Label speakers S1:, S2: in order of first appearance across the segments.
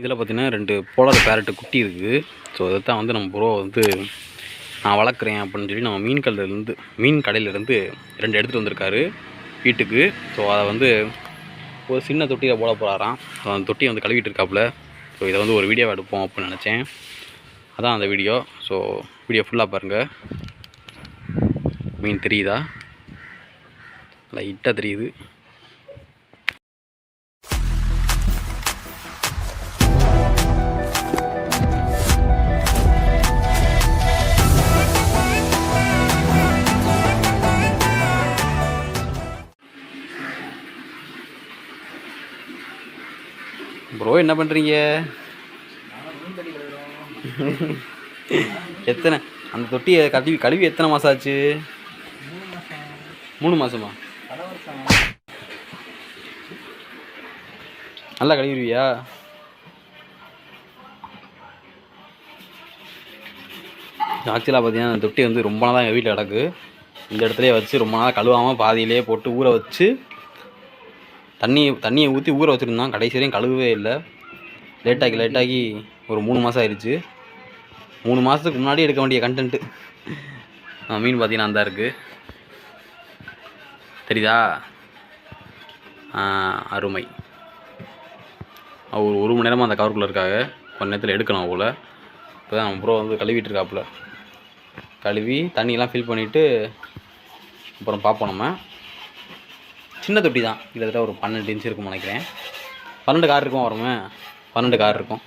S1: இதில் பார்த்தீங்கன்னா ரெண்டு போலாத பேரட்டு குட்டி இருக்குது. ஸோ அதை தான் வந்து நம்ம ப்ரோ வந்து நான் வளர்க்குறேன் அப்படின்னு சொல்லி நம்ம மீன் கடையிலேருந்து மீன் கடையிலேருந்து ரெண்டு எடுத்துகிட்டு வந்திருக்காரு வீட்டுக்கு. ஸோ அதை வந்து ஒரு சின்ன தொட்டியில் போட போகிறாராம் ஸோ அந்த தொட்டியை வந்து கழுவிட்டு இருக்காப்புல. ஸோ இதை வந்து ஒரு வீடியோ எடுப்போம் அப்படின்னு நினச்சேன். அதான் அந்த வீடியோ ஸோ வீடியோ ஃபுல்லாக பாருங்கள் மீன் தெரியுதா? லைட்டாக தெரியுது. ப்ரோ என்ன பண்ணுறீங்க எத்தனை? அந்த தொட்டியை கழுவி கழுவி எத்தனை மாதம் ஆச்சு? மூணு மாதமா நல்லா கழுவிடுவியா? ஆக்சுவலாக பார்த்தீங்கன்னா அந்த தொட்டி வந்து ரொம்ப நாளாக எங்கள் வீட்டில் கிடக்கு. இந்த இடத்துலேயே வச்சு ரொம்ப நாளாக கழுவாமல் பாதியிலே போட்டு ஊற வச்சு தண்ணி தண்ணியை ஊற்றி ஊற வச்சுருந்தான். கடைசி வரையும் கழுவவே இல்லை. லேட்டாகி லேட்டாகி ஒரு மூணு மாதம் ஆயிடுச்சு. மூணு மாதத்துக்கு முன்னாடி எடுக்க வேண்டிய கண்டென்ட்டு மீன் பார்த்தீங்கன்னா அந்த இருக்குது தெரியுதா? அருமை. அவர் ஒரு மணி நேரமாக அந்த கவருக்குள்ளே இருக்காங்க. கொஞ்ச நேரத்தில் எடுக்கணும் போல் இப்போ தான் நம்ம ப்ரோ வந்து கழுவிட்டு இருக்காப்புல. கழுவி தண்ணியெலாம் ஃபில் பண்ணிவிட்டு அப்புறம் பார்ப்போம் நம்ம. சின்ன தொட்டி தான் கிட்டத்தட்ட ஒரு பன்னெண்டு இன்ச் இருக்கும்னு நினைக்கிறேன். பன்னெண்டு கார் இருக்கும் வருமே பன்னெண்டு கார் இருக்கும்.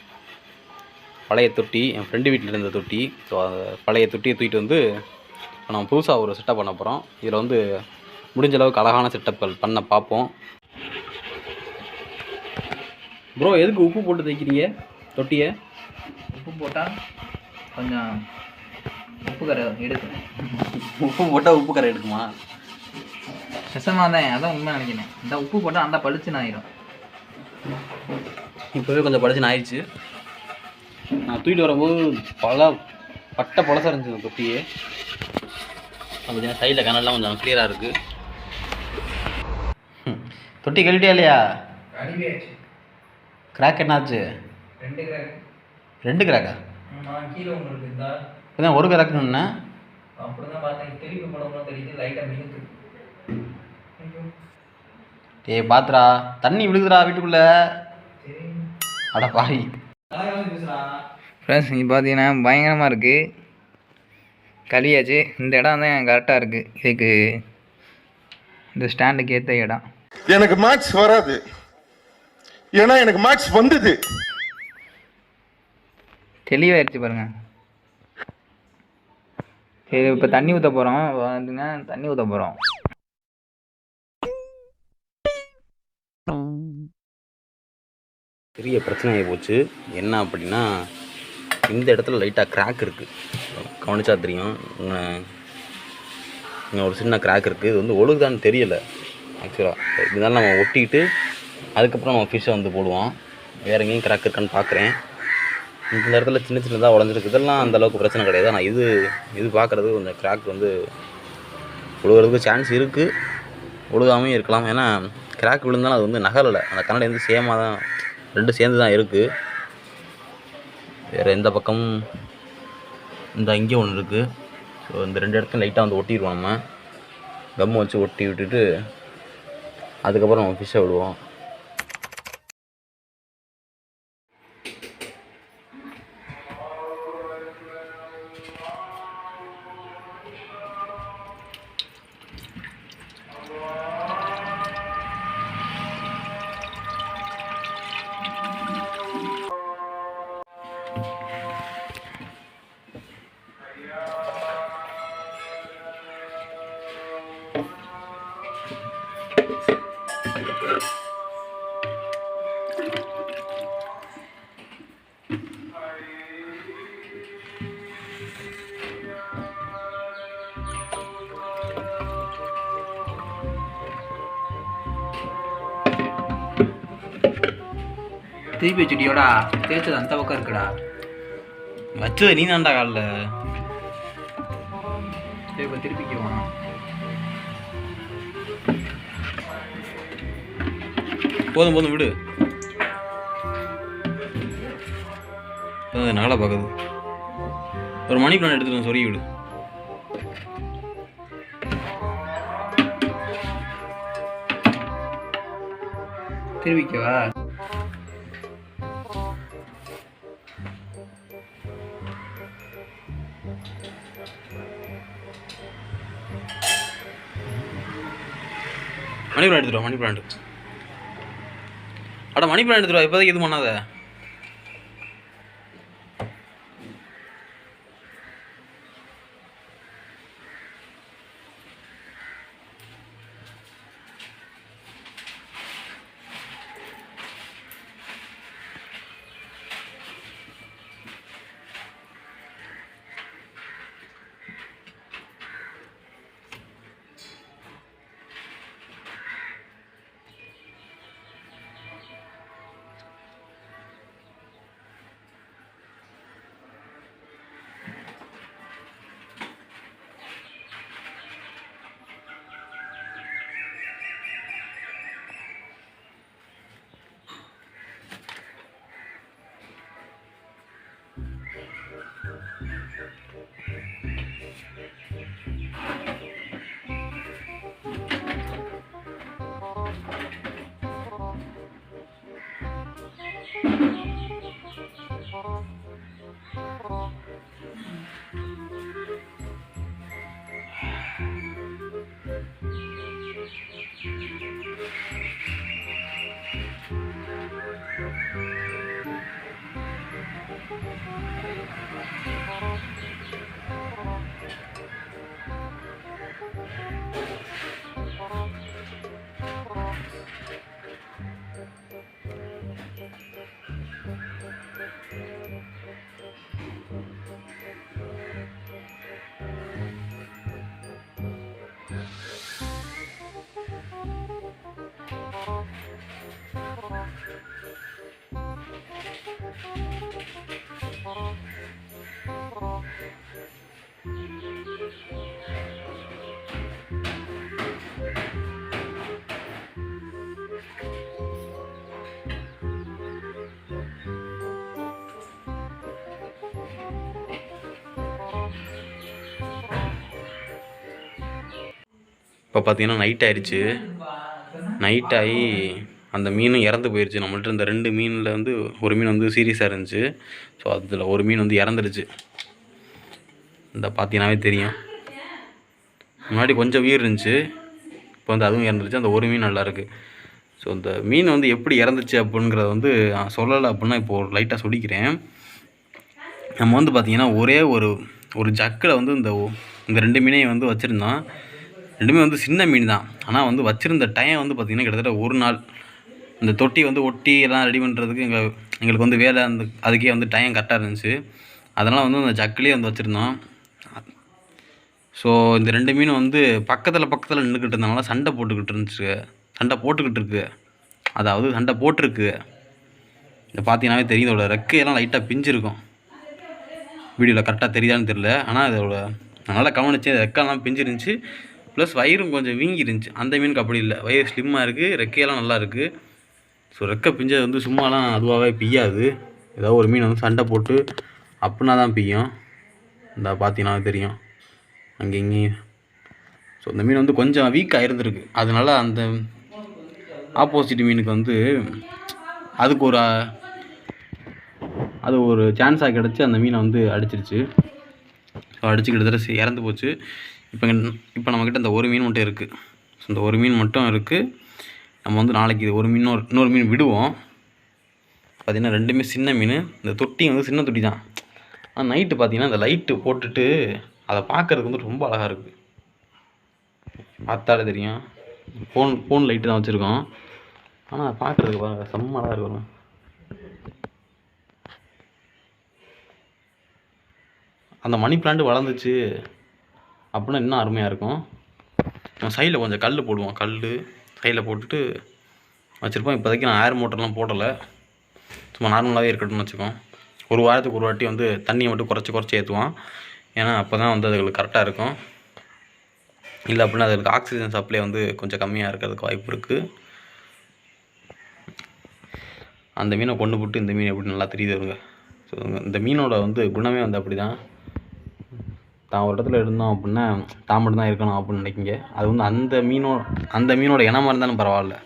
S1: பழைய தொட்டி என் ஃப்ரெண்டு வீட்டில் இருந்த தொட்டி. ஸோ பழைய தொட்டியை தூக்கிட்டு வந்து இப்போ நம்ம புதுசாக ஒரு செட்டப் பண்ண போகிறோம் இதில் வந்து முடிஞ்ச அளவுக்கு அழகான செட்டப்கள் பண்ண பார்ப்போம். ப்ரோ எதுக்கு உப்பு போட்டு தைக்கிறீங்க தொட்டியை?
S2: உப்பு போட்டால் கொஞ்சம் உப்பு கரை எடுக்கும்.
S1: உப்பு போட்டால் உப்பு கரை எடுக்குமா?
S2: விஷமாக தான் அதான் உண்மை நினைக்கிறேன். இந்த உப்பு போட்டால் அந்த பளிச்சுன்னு ஆயிரும்.
S1: இப்போவே கொஞ்சம் பழச்சுன்னு ஆயிடுச்சு. நான் தூக்கிட்டு வரும்போது பல பட்டை பழசாக இருந்துச்சு அந்த தொட்டியே கொஞ்சம் சைடில் கனெல்லாம் கொஞ்சம் கிளியராக இருக்குது தொட்டி கழிட்டியா இல்லையா? கிராக் என்னாச்சு?
S2: ரெண்டு கிராக்
S1: ரெண்டு கிராக்கா இப்போதான் ஒரு கிராக்குன்னு
S2: அப்படி தான் பார்த்தேன். திருப்பி படம்லாம் தெரியுது லைட்டாக மினுக்கு
S1: டேய் பாத்துடா தண்ணி விழுகுதுடா வீட்டுக்குள்ள. அட பாவி.
S2: ஃப்ரெண்ட்ஸ் இங்கே பார்த்தீங்கன்னா பயங்கரமாக இருக்குது கழியாச்சு இந்த இடம் தான் கரெக்டாக இருக்குது இதுக்கு இந்த ஸ்டாண்டுக்கு ஏற்ற இடம்.
S3: எனக்கு மேக்ஸ் வராது. ஏன்னா எனக்கு மேக்ஸ் வந்தது.
S2: தெளிவாயிருச்சு பாருங்க. சரி இப்போ தண்ணி ஊற்ற போகிறோம் பார்த்தீங்கன்னா தண்ணி ஊற்ற போகிறோம்
S1: பெரிய பிரச்சனையாகி போச்சு. என்ன அப்படின்னா இந்த இடத்துல லைட்டாக கிராக் இருக்குது கவனிச்சா தெரியும். இங்கே ஒரு சின்ன கிராக் இருக்குது இது வந்து ஒழுகுதான்னு தெரியலை ஆக்சுவலாக இதனால நம்ம ஒட்டிக்கிட்டு அதுக்கப்புறம் நம்ம ஃபிஷ்ஷை வந்து போடுவோம். வேறு எங்கேயும் கிராக் இருக்கான்னு பார்க்குறேன் இந்த இடத்துல சின்ன சின்னதாக உடஞ்சிருக்கு. இதெல்லாம் அந்தளவுக்கு பிரச்சனை கிடையாது. ஆனால் இது இது பார்க்குறது கொஞ்சம் கிராக் வந்து ஒழுகிறதுக்கு சான்ஸ் இருக்குது ஒழுகாமையும் இருக்கலாம். ஏன்னா கிராக் விழுந்தாலும் அது வந்து நகரலை. அந்த கண்ணாடி வந்து சேமாக தான் ரெண்டும் சேர்ந்து தான் இருக்குது வேறு எந்த பக்கமும் இந்த இங்கே ஒன்று இருக்குது ஸோ இந்த ரெண்டு இடத்தையும் லைட்டாக வந்து ஒட்டிடுவோம் நம்ம. கம்மை வச்சு ஒட்டி விட்டுட்டு அதுக்கப்புறம் நம்ம ஃபிஷ்ஷை விடுவோம்.
S2: திருப்பி வச்சுட்டியோடா தேய்ச்சது அந்த பக்கம் இருக்குடா.
S1: வச்சது நீ தான்டா காலில்.
S2: திருப்பி இப்போ
S1: போதும் போதும் விடு. நாளாக பார்க்குது. ஒரு மணி பிளான் எடுத்துட்டு வந்து சொருகி விடு.
S2: திருவிக்கவா?
S1: மணி பிளான் எடுத்துட்டு மணி பிளான் அட மணி பிளான் எடுத்துருவா வா இப்போதைக்கு இது பண்ணாத. Thank you. இப்போ பார்த்தீங்கன்னா நைட் ஆயிடுச்சு. நைட் ஆகி அந்த மீனும் இறந்து போயிடுச்சு நம்மள்ட்ட இந்த ரெண்டு மீனில் வந்து ஒரு மீன் வந்து சீரியஸாக இருந்துச்சு. ஸோ அதில் ஒரு மீன் வந்து இறந்துருச்சு இந்த பார்த்தீங்கன்னாவே தெரியும். முன்னாடி கொஞ்சம் உயிர் இருந்துச்சு. இப்போ வந்து அதுவும் இறந்துருச்சு அந்த ஒரு மீன் நல்லாயிருக்கு ஸோ இந்த மீன் வந்து எப்படி இறந்துச்சு அப்படிங்கிறத வந்து நான் சொல்லலை அப்படின்னா இப்போ ஒரு லைட்டாக சொல்லிக்கிறேன். நம்ம வந்து பார்த்திங்கன்னா ஒரே ஒரு ஒரு ஜக்கில் வந்து இந்த இந்த ரெண்டு மீனையும் வந்து வச்சுருந்தோம். ரெண்டுமே வந்து சின்ன மீன் தான். ஆனால் வந்து வச்சுருந்த டைம் வந்து பார்த்திங்கன்னா கிட்டத்தட்ட ஒரு நாள் இந்த தொட்டி வந்து ஒட்டி எல்லாம் ரெடி பண்ணுறதுக்கு எங்கள் எங்களுக்கு வந்து வேலை அந்த அதுக்கே வந்து டைம் கரெக்டாக இருந்துச்சு. அதனால் வந்து அந்த ஜக்கிலே வந்து வச்சுருந்தோம். ஸோ இந்த ரெண்டு மீன் வந்து பக்கத்தில் பக்கத்தில் நின்றுக்கிட்டு இருந்தனால சண்டை போட்டுக்கிட்டு இருந்துச்சு. சண்டை போட்டுக்கிட்டு இருக்கு. அதாவது சண்டை போட்டிருக்கு. இதை பார்த்தீங்கன்னாவே தெரியும் இதோட ரெக்கையெல்லாம் லைட்டாக பிஞ்சிருக்கும். வீடியோவில் கரெக்டாக தெரியுதான்னு தெரில ஆனால் இதோட நல்லா கவனிச்சேன் ரெக்கெல்லாம் பிஞ்சிருந்துச்சு. ப்ளஸ் வயிறும் கொஞ்சம் வீங்கி இருந்துச்சு அந்த மீனுக்கு அப்படி இல்லை. வயிறு ஸ்லிம்மாக இருக்குது ரெக்கையெல்லாம் நல்லா இருக்குது ஸோ ரெக்கை பிஞ்சது வந்து சும்மாலாம் அதுவாகவே பிய்யாது. ஏதோ ஒரு மீன் வந்து சண்டை போட்டு அப்படின்னா தான் பிய்யும். இந்த பார்த்தீங்கன்னா தெரியும். அங்கே இங்கேயும். ஸோ இந்த மீன் வந்து கொஞ்சம் வீக்காக இருந்திருக்கு அதனால் அந்த ஆப்போசிட் மீனுக்கு வந்து அதுக்கு ஒரு அது ஒரு சான்ஸாக கிடச்சி அந்த மீனை வந்து அடிச்சிருச்சு. ஸோ அடிச்சு கிட்டத்தட்ட இறந்து போச்சு. இப்போ இப்போ நம்மக்கிட்ட இந்த ஒரு மீன் மட்டும் இருக்குது ஸோ இந்த ஒரு மீன் மட்டும் இருக்குது நம்ம வந்து நாளைக்கு இது ஒரு மீன் இன்னொரு இன்னொரு மீன் விடுவோம். பார்த்திங்கன்னா ரெண்டுமே சின்ன மீன். இந்த தொட்டி வந்து சின்ன தொட்டி தான். ஆனால் நைட்டு பார்த்தீங்கன்னா இந்த லைட்டு போட்டுட்டு அதை பார்க்கறதுக்கு வந்து ரொம்ப அழகாக இருக்குது பார்த்தாலே தெரியும். ஃபோன் ஃபோன் லைட்டு தான் வச்சுருக்கோம். ஆனால் பார்க்குறதுக்கு பாருங்க செம்ம அழகாக இருக்கும் அந்த மணி பிளான்ட் வளர்ந்துச்சு. அப்படின்னா இன்னும் அருமையாக இருக்கும். சைடில் கொஞ்சம் கல் போடுவோம். கல் கையில் போட்டுட்டு வச்சுருப்போம். இப்போதைக்கு நான் ஏர் மோட்டர்லாம் போடலை. சும்மா நார்மலாகவே இருக்கட்டும்னு வச்சுக்கோம் ஒரு வாரத்துக்கு ஒரு வாட்டி வந்து தண்ணியை மட்டும் குறைச்சி குறைச்சி ஏற்றுவான் ஏன்னா அப்போ தான் வந்து அதுகளுக்கு கரெக்டாக இருக்கும். இல்லை அப்படின்னா அதுக்கு ஆக்சிஜன் சப்ளை வந்து கொஞ்சம் கம்மியாக இருக்கிறதுக்கு வாய்ப்பு இருக்குது அந்த மீனை கொண்டு போட்டு இந்த மீன் எப்படி நல்லா தெரியுது வருங்க ஸோ இந்த மீனோட வந்து குணமே வந்து அப்படி தான் தான் ஒரு இடத்துல இருந்தோம் அப்படின்னா தான் மட்டும் தான் இருக்கணும் அப்படின்னு நினைக்கிங்க. அது வந்து அந்த மீனோ அந்த மீனோட இனமாக இருந்தாலும் பரவாயில்ல.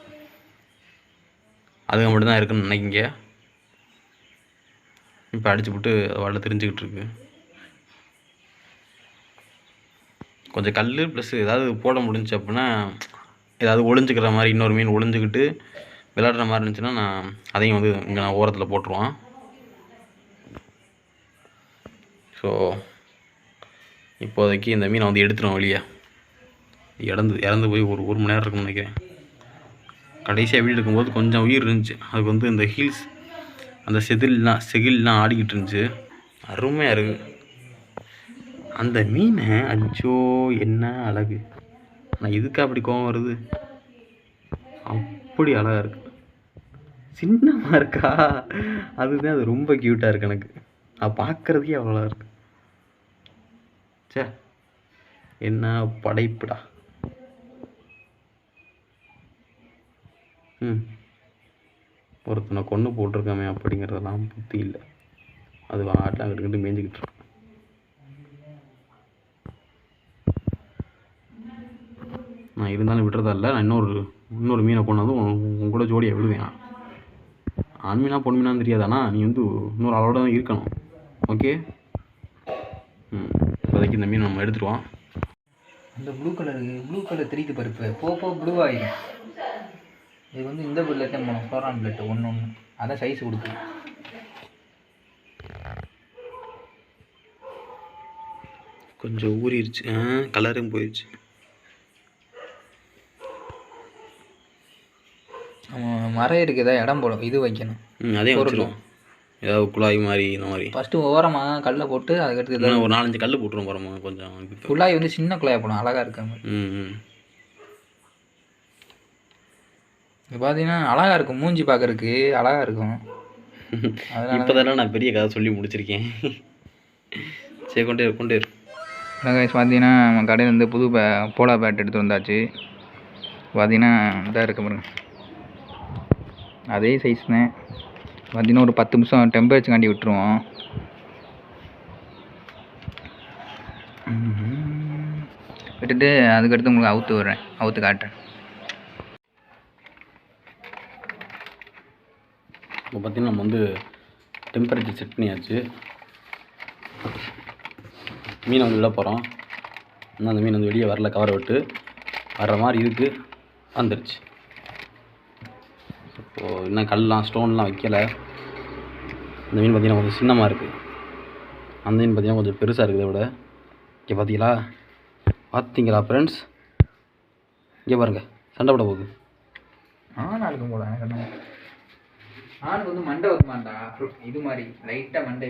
S1: அதுங்க மட்டும்தான் இருக்குன்னு நினைக்கிங்க. இப்போ அடிச்சு விட்டு வாழ தெரிஞ்சுக்கிட்டு இருக்கு. கொஞ்சம் கல் ப்ளஸ் ஏதாவது போட முடிஞ்சுச்சு அப்படின்னா ஏதாவது ஒளிஞ்சிக்கிற மாதிரி இன்னொரு மீன் ஒளிஞ்சிக்கிட்டு விளையாடுற மாதிரி இருந்துச்சுன்னா நான் அதையும் வந்து இங்கே நான் ஓரத்தில் போட்டுருவான். ஸோ இப்போதைக்கு இந்த மீனை வந்து எடுத்துடும் வெளியே. இறந்து இறந்து போய் ஒரு ஒரு மணி நேரம் இருக்கும்னு நினைக்கிறேன். கடைசியாக வீடு இருக்கும்போது கொஞ்சம் உயிர் இருந்துச்சு. அதுக்கு வந்து இந்த ஹீல்ஸ் அந்த செதில்லாம் செகில்லாம் ஆடிக்கிட்டு இருந்துச்சு. அருமையாக இருக்குது அந்த மீனை அச்சோ என்ன அழகு. ஆனால் இதுக்கு அப்படி கோவம் வருது? அப்படி அழகாக இருக்கு. சின்னமாக இருக்கா? அதுதான் அது ரொம்ப க்யூட்டாக இருக்கு எனக்கு. நான் பார்க்குறதுக்கே அவ்வளோ இருக்குது சே என்ன படைப்புடா. ம். ஒருத்தனை கொன்று போட்டிருக்காமே அப்படிங்கிறதெல்லாம் புத்தி இல்லை. அது வாட்டில் அங்கிட்டு மேய்ஞ்சிக்கிட்டு இருக்கு நான் இருந்தாலும் விடுறதா இல்லை. நான் இன்னொரு இன்னொரு மீனை கொண்டாந்து உன் உன் கூட ஜோடியாக விடுவேன். ஆண் பொன்மீனான்னு பொன் தெரியாதானா? நீ வந்து இன்னொரு ஆளோட தான் இருக்கணும். ஓகே ம். இப்போதைக்கு இந்த மீன் நம்ம எடுத்துருவோம்.
S2: இந்த ப்ளூ கலர் ப்ளூ கலர் தெரியுது பருப்பு. போக போக ப்ளூ ஆயிடும் இது வந்து இந்த பில்லட்டே போகணும் சோரான் பில்லட்டு ஒன்று ஒன்று அதான் சைஸ் கொடுக்குது
S1: கொஞ்சம் ஊறிடுச்சு கலரும் போயிடுச்சு
S2: நம்ம மரம் இருக்குதா? இடம் போடும் இது வைக்கணும்.
S1: அதே வச்சிருவோம். ஏதாவது குழாய் மாதிரி இந்த மாதிரி.
S2: ஃபஸ்ட்டு ஓரமாக கல்லை போட்டு அதுக்கடுத்து
S1: ஒரு நாலஞ்சு கல் போட்டுருவோம் போகிறோமா கொஞ்சம்.
S2: குழாய் வந்து சின்ன குழாய் போடும் அழகாக இருக்க மாதிரி.
S1: ம்
S2: இது பார்த்தீங்கன்னா அழகாக இருக்கும் மூஞ்சி பார்க்கறதுக்கு அழகாக இருக்கும்.
S1: இப்போ நான் பெரிய கதை சொல்லி முடிச்சிருக்கேன். சரி கொண்டே கொண்டே.
S2: கைஸ் பார்த்தீங்கன்னா நம்ம கடையில் இருந்து புது பே போலா பேட் எடுத்து வந்தாச்சு. பார்த்தீங்கன்னா இதாக இருக்கு பாருங்க. அதே சைஸ் தான். பார்த்தீங்கன்னா ஒரு பத்து நிமிஷம் டெம்பரேச்சர் காண்டி விட்டுருவோம். விட்டுட்டு அதுக்கடுத்து உங்களுக்கு அவுத்து விட்றேன். அவுத்து காட்டுறேன்.
S1: இப்போ பார்த்தீங்கன்னா நம்ம வந்து டெம்பரேச்சர் செட் பண்ணியாச்சு. மீனை வந்து விட போகிறோம் இன்னும் அந்த மீன் வந்து வெளியே வரல. கவரை விட்டு வர்ற மாதிரி இருக்குது வந்துடுச்சு இப்போது இன்னும் கல்லாம் ஸ்டோன்லாம் வைக்கலை. இந்த மீன் பார்த்தீங்கன்னா கொஞ்சம் சின்னமாக இருக்குது அந்த மீன் பார்த்திங்கன்னா கொஞ்சம் பெருசாக இருக்குது விட. இங்கே பார்த்தீங்களா? பார்த்தீங்களா ஃப்ரெண்ட்ஸ் இங்கே பாருங்கள் சண்டை போட போகுது.
S2: ஆண் இருக்கும் போல எனக்கு ஆனுக்கு ஆணுக்கு வந்து மண்டை வைக்குமாண்டா. இது மாதிரி லைட்டாக மண்டை.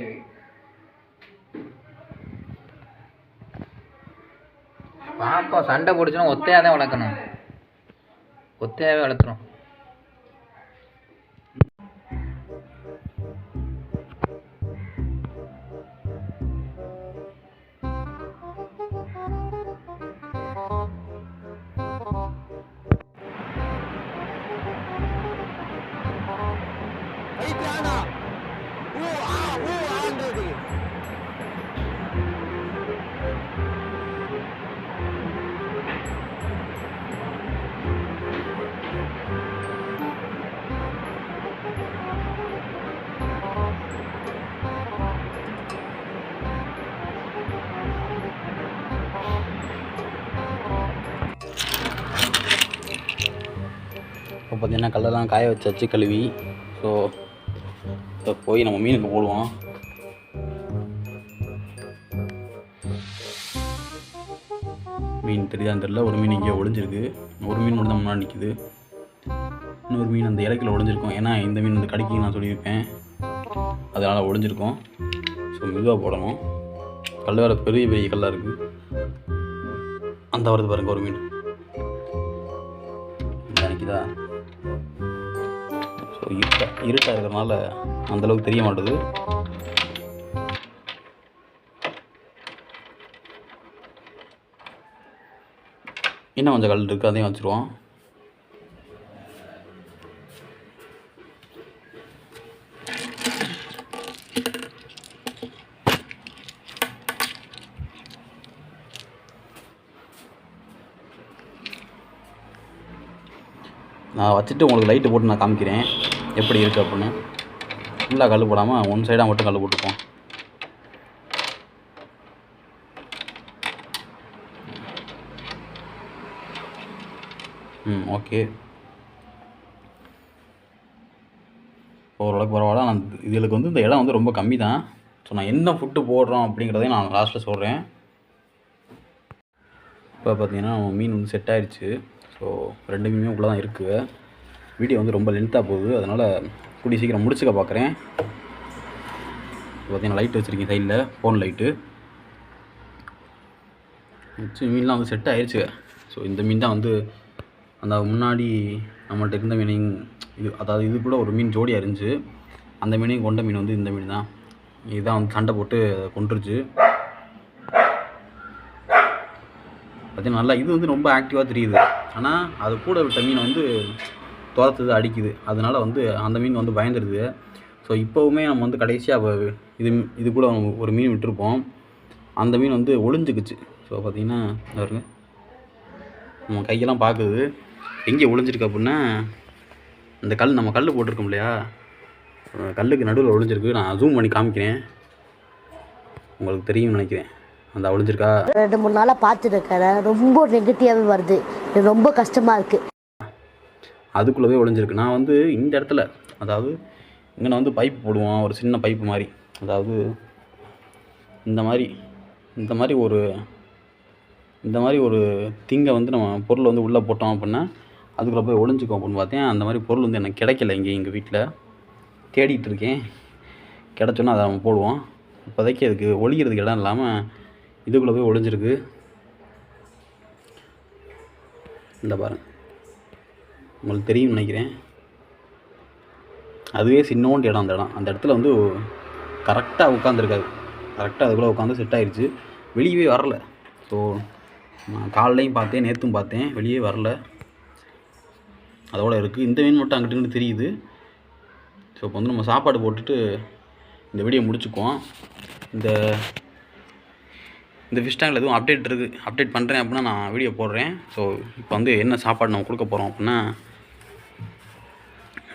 S2: பார்ப்போம் சண்டை போடுச்சுன்னா ஒத்தையாக தான் வளர்க்கணும். ஒத்தையாகவே வளர்த்துறோம்
S1: பார்த்தீங்கன்னா கல்லெல்லாம் காய வச்சாச்சு கழுவி. ஸோ இப்போ போய் நம்ம மீனுக்கு போடுவோம். மீன் தெரியுதான்னு தெரில ஒரு மீன் இங்கே ஒளிஞ்சிருக்கு. ஒரு மீன் மட்டும் தான் முன்னாடி நிற்கிது இன்னொரு மீன் அந்த இலக்கில் ஒளிஞ்சிருக்கும். ஏன்னா இந்த மீன் வந்து கடிக்கு நான் சொல்லியிருப்பேன். அதனால் ஒளிஞ்சிருக்கும். ஸோ மெதுவாக போடணும். கல் வேறு பெரிய பெரிய கல்லாக இருக்குது அந்த வரது பாருங்கள் ஒரு மீன். ஒரு இருட்டாக இருட்டாக இருக்கிறனால அந்தளவுக்கு தெரிய மாட்டேது. இன்னும் கொஞ்சம் கல் இருக்குது அதையும் வச்சுருவோம். நான் வச்சுட்டு உங்களுக்கு லைட்டு போட்டு நான் காமிக்கிறேன். எப்படி இருக்குது அப்படின்னு ஃபுல்லாக கல் போடாமல் ஒன் சைடாக மட்டும் கல் போட்டுப்போம் ம் ஓகே ஓரளவுக்கு பரவாயில்ல. நான் இதுகளுக்கு வந்து இந்த இடம் வந்து ரொம்ப கம்மி தான் ஸோ நான் என்ன ஃபுட்டு போடுறோம் அப்படிங்கிறதையும் நான் லாஸ்ட்டில் சொல்கிறேன் இப்போ பார்த்தீங்கன்னா மீன் வந்து செட் ஆயிடுச்சு ஸோ ரெண்டு மீனுமே உள்ளே தான் இருக்குது வீடியோ வந்து ரொம்ப லென்த்தாக போகுது. அதனால் கூடிய சீக்கிரம் முடிச்சுக்க பார்க்குறேன் பார்த்தீங்கன்னா லைட் வச்சுருக்கேன் சைடில் ஃபோன் லைட்டு வச்சு மீன்லாம் வந்து செட் ஆயிடுச்சு ஸோ இந்த மீன் தான் வந்து அந்த முன்னாடி நம்மள்ட்ட இருந்த மீனையும் இது அதாவது இது கூட ஒரு மீன் ஜோடியாக இருந்துச்சு. அந்த மீனையும் கொண்ட மீன் வந்து இந்த மீன் தான். இதுதான் வந்து சண்டை போட்டு கொண்டுருச்சு பார்த்தீங்கன்னா நல்லா இது வந்து ரொம்ப ஆக்டிவாக தெரியுது. ஆனால் அது கூட விட்ட மீன் வந்து துரத்துது அடிக்குது. அதனால் வந்து அந்த மீன் வந்து பயந்துடுது ஸோ இப்போவுமே நம்ம வந்து கடைசியாக இது இது கூட ஒரு மீன் விட்டுருப்போம். அந்த மீன் வந்து ஒளிஞ்சிக்குச்சு. ஸோ பார்த்திங்கன்னா பாருங்க. நம்ம கையெல்லாம் பார்க்குது எங்கே ஒளிஞ்சிருக்கு அப்படின்னா இந்த கல் நம்ம கல் போட்டிருக்கோம் இல்லையா? கல்லுக்கு நடுவில் ஒளிஞ்சிருக்கு. நான் ஜூம் பண்ணி காமிக்கிறேன். உங்களுக்கு தெரியும்னு நினைக்கிறேன். அந்த ஒளிஞ்சிருக்கா?
S4: ரெண்டு மூணு நாளாக பார்த்துட்டு இருக்கிறேன் ரொம்ப நெகட்டிவாகவே வருது. ரொம்ப கஷ்டமாக இருக்குது
S1: அதுக்குள்ளவே ஒளிஞ்சிருக்கு. நான் வந்து இந்த இடத்துல அதாவது இங்கே வந்து பைப் போடுவோம் ஒரு சின்ன பைப்பு மாதிரி. அதாவது இந்த மாதிரி இந்த மாதிரி ஒரு இந்த மாதிரி ஒரு திங்கை வந்து நம்ம பொருள் வந்து உள்ளே போட்டோம் அப்படின்னா அதுக்குள்ளே போய் ஒளிஞ்சுக்கும் அப்படின்னு பார்த்தேன். அந்த மாதிரி பொருள் வந்து எனக்கு கிடைக்கல இங்கே எங்கள் வீட்டில் தேடிட்டு இருக்கேன். கிடச்சோன்னா அதை நம்ம போடுவோம். இப்போதைக்கு அதுக்கு ஒழிகிறதுக்கு இடம் இல்லாமல் இதுக்குள்ளே போய் ஒளிஞ்சிருக்கு. இந்த பாருங்கள் உங்களுக்கு தெரியும்னு நினைக்கிறேன். அதுவே சின்னோண்டு இடம் அந்த இடம். அந்த இடத்துல வந்து கரெக்டாக உட்காந்துருக்காது கரெக்டாக அதுக்குள்ளே உட்காந்து செட் ஆயிடுச்சு வெளியவே வரல. ஸோ நான் காலைலையும் பார்த்தேன் நேற்றும் பார்த்தேன். வெளியே வரல. அதோட இருக்குது இந்த மீன் மட்டும் அங்கிட்டு இங்கிட்டு தெரியுது. ஸோ இப்போ வந்து நம்ம சாப்பாடு போட்டுட்டு இந்த வீடியோ முடிச்சுக்குவோம். இந்த இந்த ஃபிஷ் டேங்கில் எதுவும் அப்டேட் இருக்குது அப்டேட் பண்ணுறேன் அப்படின்னா நான் வீடியோ போடுறேன். ஸோ இப்போ வந்து என்ன சாப்பாடு நம்ம கொடுக்க போகிறோம் அப்படின்னா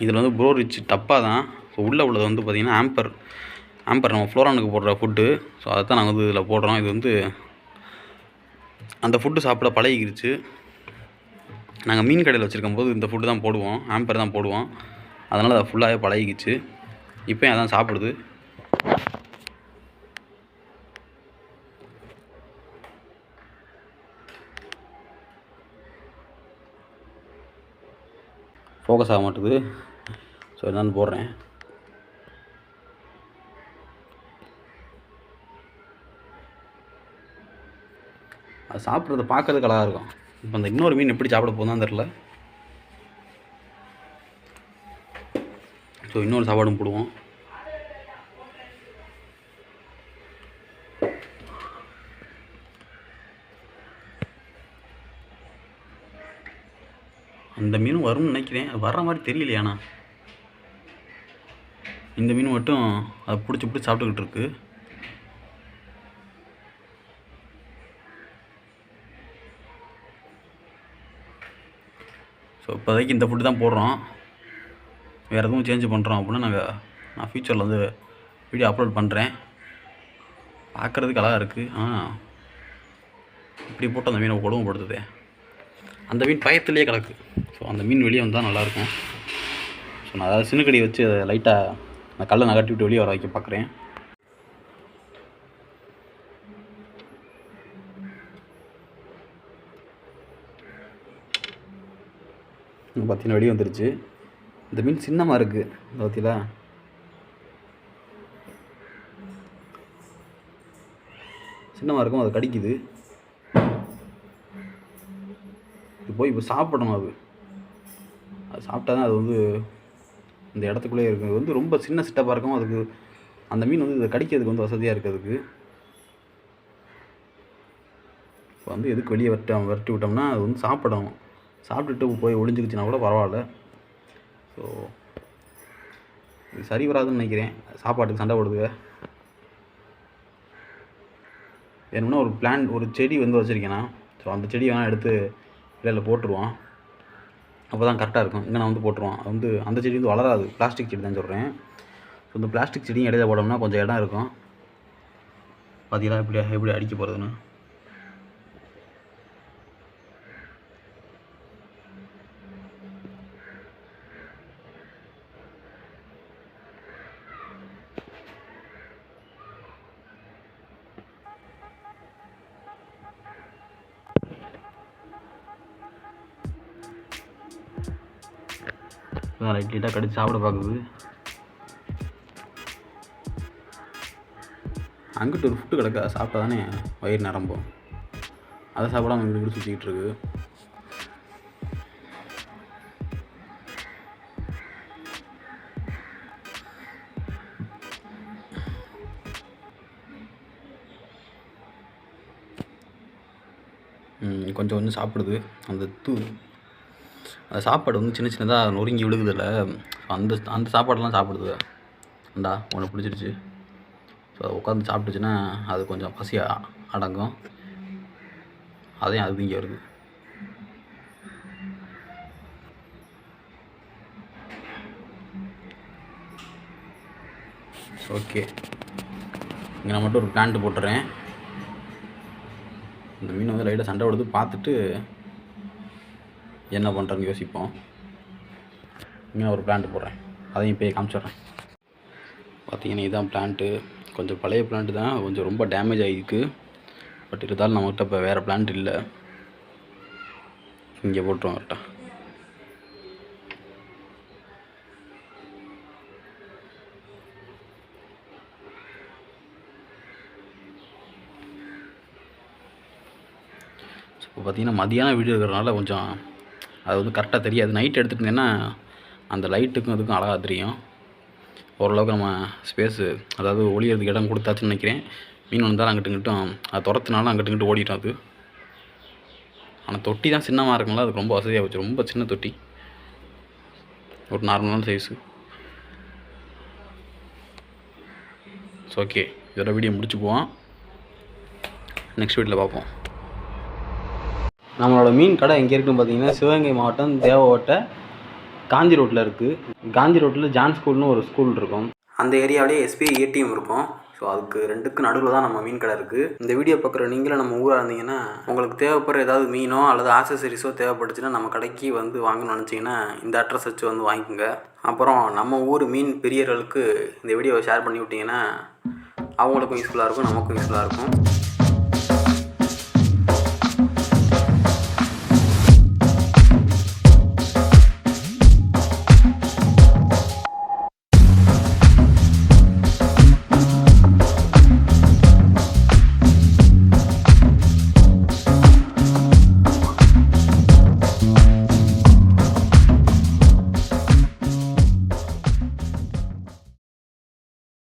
S1: இதில் வந்து ப்ரோ ரிச் டப்பா தான். ஸோ உள்ளே உள்ளது வந்து பார்த்திங்கன்னா ஆம்பர் ஆம்பர் நம்ம ஃப்ளோரானுக்கு போடுற ஃபுட்டு ஸோ அதை தான் நாங்கள் வந்து இதில் போடுறோம். இது வந்து அந்த ஃபுட்டு சாப்பிட பழகிக்கிடுச்சு நாங்கள் மீன் கடையில் வச்சுருக்கும் போது இந்த ஃபுட்டு தான் போடுவோம். ஆம்பர் தான் போடுவோம். அதனால் அதை ஃபுல்லாகவே பழகிக்கிச்சு. இப்போயும் அதான் சாப்பிடுது. ஃபோக்கஸ் ஆக மாட்டுது. ஸோ என்னன்னு போடுறேன். அது சாப்பிட்றத பார்க்கறதுக்கு அழகாக இருக்கும். இப்போ அந்த இன்னொரு மீன் எப்படி சாப்பிட போகுதான் தெரில ஸோ இன்னொரு சாப்பாடும் போடுவோம். அந்த மீனும் வரும்னு நினைக்கிறேன். அது வர்ற மாதிரி தெரியலையாண்ணா இந்த மீன் மட்டும் அதை பிடிச்சி பிடிச்சி சாப்பிட்டுக்கிட்டு இருக்கு. ஸோ இப்போதைக்கு இந்த ஃபுட்டு தான் போடுறோம். வேறு எதுவும் சேஞ்ச் பண்ணுறோம் அப்படின்னா நாங்கள் நான் ஃப்யூச்சரில் வந்து வீடியோ அப்லோட் பண்ணுறேன் பார்க்குறதுக்கு அழகாக இருக்குது ஆ. இப்படி போட்டு அந்த மீனை கொடுமைப்படுத்துதே. அந்த மீன் பயத்துலேயே கிடக்கு. ஸோ அந்த மீன் வெளியே வந்தால் நல்லாயிருக்கும் ஸோ நான் அதாவது சின்னக்கடி வச்சு அதை லைட்டாக அந்த கல்லை நகட்டி விட்டு வெளியே வர வைக்க பார்க்குறேன். பார்த்தீங்கன்னா வெளியே வந்துருச்சு. இந்த மீன் சின்னமாக இருக்குது இந்த பார்த்தீங்களா? சின்னமாக இருக்கும் அது கடிக்குது. இது போய் இப்போ சாப்பிடணும் அது. அது சாப்பிட்டா தான் அது வந்து இந்த இடத்துக்குள்ளே இருக்கும் வந்து ரொம்ப சின்ன சிட்டப்பாக இருக்கும். அதுக்கு அந்த மீன் வந்து இதை கடிக்கிறதுக்கு வந்து வசதியாக இருக்குது அதுக்கு இப்போ வந்து எதுக்கு வெளியே விட்ட விரட்டி விட்டோம்னா அது வந்து சாப்பிடும். சாப்பிட்டுட்டு போய் ஒளிஞ்சுக்கிச்சுன்னா கூட பரவாயில்ல. ஸோ இது சரி வராதுன்னு நினைக்கிறேன். சாப்பாட்டுக்கு சண்டை போடுதுங்க. வேணும்னா ஒரு பிளான் ஒரு செடி வந்து வச்சுருக்கேன்னா ஸோ அந்த செடியை வேணால் எடுத்து இடையில போட்டுருவான் அப்போ தான் கரெக்டாக இருக்கும். இங்கே நான் வந்து போட்டுருவான். வந்து அந்த செடி வந்து வளராது. பிளாஸ்டிக் செடி தான் சொல்கிறேன் ஸோ இந்த பிளாஸ்டிக் செடியும் இடையில போட்டோம்னா கொஞ்சம் இடம் இருக்கும். பார்த்தீங்களா எப்படி எப்படி அடிக்க போகிறதுன்னு லைட் லைட்டாக கடிச்சு சாப்பிட பார்க்குது. அங்கிட்டு ஒரு ஃபுட்டு கிடக்கா சாப்பிட்டா தானே வயிறு நிரம்பும். அதை சாப்பிடாம இப்படி இங்கிட்டு சுற்றிக்கிட்டு இருக்கு. கொஞ்சம் கொஞ்சம் சாப்பிடுது. அந்த தூ அந்த சாப்பாடு வந்து சின்ன சின்னதாக நொறுங்கி விழுகுதில்ல. அந்த அந்த சாப்பாடெல்லாம் சாப்பிடுது. அண்டா உனக்கு பிடிச்சிருச்சு. ஸோ உட்காந்து சாப்பிட்டுச்சுன்னா அது கொஞ்சம் பசி அடங்கும். அதையும் அது இங்கே வருது. ஓகே இங்கே நான் மட்டும் ஒரு பிளான்ட்டு போட்டுறேன். இந்த மீன் வந்து லைட்டாக சண்டை விடுது பார்த்துட்டு என்ன பண்ணுறேன்னு யோசிப்போம். இங்கே ஒரு பிளான்ட் போடுறேன். அதையும் இப்போ காமிச்சிட்றேன். பார்த்தீங்கன்னா இதுதான் பிளான்ட்டு கொஞ்சம் பழைய பிளான்ட்டு தான். கொஞ்சம் ரொம்ப டேமேஜ் ஆகிருக்கு பட் இருந்தாலும் நம்மகிட்ட இப்போ வேறு பிளான்ட் இல்லை. இங்கே போட்டுருவோம் கரெக்டாக இப்போ பார்த்தீங்கன்னா மதியான வீடியோ இருக்கிறனால கொஞ்சம் அது வந்து கரெக்டாக தெரியாது. நைட் எடுத்துட்டிங்கன்னா அந்த லைட்டுக்கும் அதுக்கும் அழகாக தெரியும். ஓரளவுக்கு நம்ம ஸ்பேஸு அதாவது ஒளியறதுக்கு இடம் கொடுத்தாச்சுன்னு நினைக்கிறேன். மீன் வந்தாலும் அங்கிட்டு இங்கிட்டும் அது துரத்துனாலும் அங்கிட்டு இங்கிட்டு ஓடிட்டோம் அது. ஆனால் தொட்டி தான் சின்னமாக இருக்குங்களா அதுக்கு ரொம்ப வசதியாக போச்சு. ரொம்ப சின்ன தொட்டி. ஒரு நார்மலான சைஸு ஸோ ஓகே இதோட வீடியோ முடிச்சுக்குவோம். நெக்ஸ்ட் வீட்டில் பார்ப்போம். நம்மளோட மீன் கடை எங்கே இருக்குன்னு பார்த்தீங்கன்னா சிவகங்கை மாவட்டம் தேவகோட்டை காஞ்சி ரோட்டில் இருக்குது காஞ்சி ரோட்டில் ஜான் ஸ்கூல்னு ஒரு ஸ்கூல் இருக்கும். அந்த ஏரியாவிலே எஸ்பிஐ ஏடிஎம் இருக்கும். ஸோ அதுக்கு ரெண்டுக்கு நடுவில் தான் நம்ம மீன் கடை இருக்குது இந்த வீடியோ பார்க்குற நீங்களும் நம்ம ஊராக இருந்தீங்கன்னா உங்களுக்கு தேவைப்படுற ஏதாவது மீனோ அல்லது ஆக்சசரிஸோ தேவைப்பட்டுச்சுன்னா நம்ம கடைக்கு வந்து வாங்கணும்னு நினச்சிங்கன்னா இந்த அட்ரஸ் வச்சு வந்து வாங்கிக்கோங்க. அப்புறம் நம்ம ஊர் மீன் பெரியர்களுக்கு இந்த வீடியோவை ஷேர் பண்ணி விட்டிங்கன்னா அவங்களுக்கும் யூஸ்ஃபுல்லாக இருக்கும் நமக்கும் யூஸ்ஃபுல்லாக இருக்கும்.